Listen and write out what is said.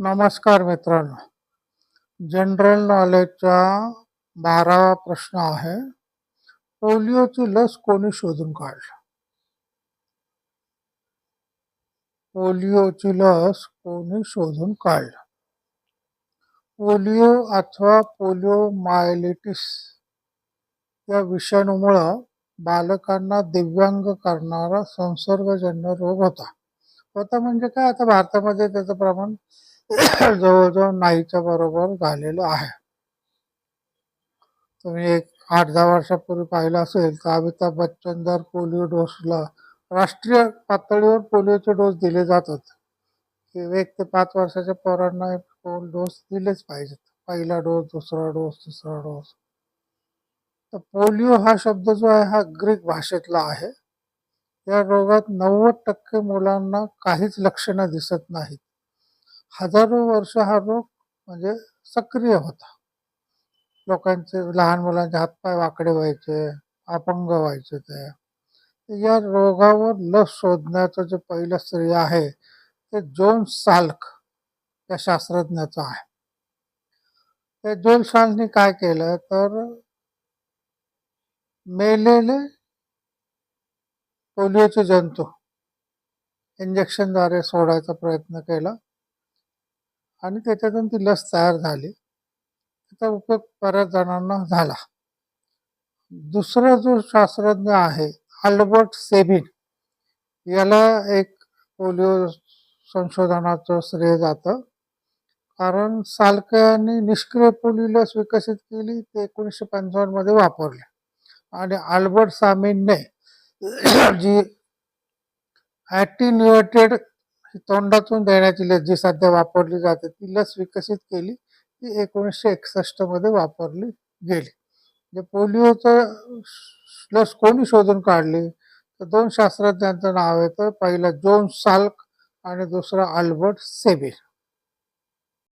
नमस्कार मित्रांनो. जनरल नॉलेजचा बारावा प्रश्न आहे. पोलिओची लस कोणी शोधून काढलं? पोलिओची लस कोणी शोधून काढलं? पोलिओ अथवा पोलिओ मायलिटिस या विषाणूमुळं बालकांना दिव्यांग करणारा संसर्गजन्य रोग होता. होता म्हणजे काय? आता भारतामध्ये त्याचं प्रमाण जवळजवळ नाहीच्या बरोबर झालेलं आहे. तुम्ही एक आठ दहा वर्षापूर्वी पाहिलं असेल तर अमिताभ बच्चन दर पोलिओ डोसला राष्ट्रीय पातळीवर पोलिओचे डोस दिले जात होते एक ते पाच वर्षाच्या पोरांना डोस दिलेच पाहिजेत. पहिला डोस दुसरा डोस तिसरा डोस. तर पोलिओ हा शब्द जो आहे हा ग्रीक भाषेतला आहे. या रोगात नव्वद टक्के मुलांना काहीच लक्षणं दिसत नाहीत. हजारो वर्ष हा रोग म्हणजे सक्रिय होता. लोकांचे लहान मुलांचे हातपाय वाकडे व्हायचे अपंग व्हायचे ते. या रोगावर लस शोधण्याचं जे पहिलं श्रेय आहे ते जोन साल्क या शास्त्रज्ञाचं आहे. त्या जोन साल्कने काय केलं? तर मेलेले पोलिओचे जंतू इंजेक्शनद्वारे सोडायचा प्रयत्न केला. आणि त्याच्यातून ती लस तयार झाली. त्याचा उपयोग बऱ्याच जणांना झाला. दुसरा जो शास्त्रज्ञ आहे अल्बर्ट सेबिन याला एक पोलिओ संशोधनाचं श्रेय जातं. कारण सालकयांनी निष्क्रिय पोलिओ लस विकसित केली ते एकोणीसशे पंचावन्नमध्ये वापरले. आणि अल्बर्ट सामीनने जी ॲटिन्युएटेड तोंडातून देण्याची लस जी सध्या वापरली जाते. ती लस विकसित केली ती एकोणीसशे एकसष्टमध्ये वापरली गेली. म्हणजे पोलिओचं लस कोणी शोधून काढली? तर दोन शास्त्रज्ञांचं नाव येतं पहिला जोन साल्क आणि दुसरा अल्बर्ट सेबिर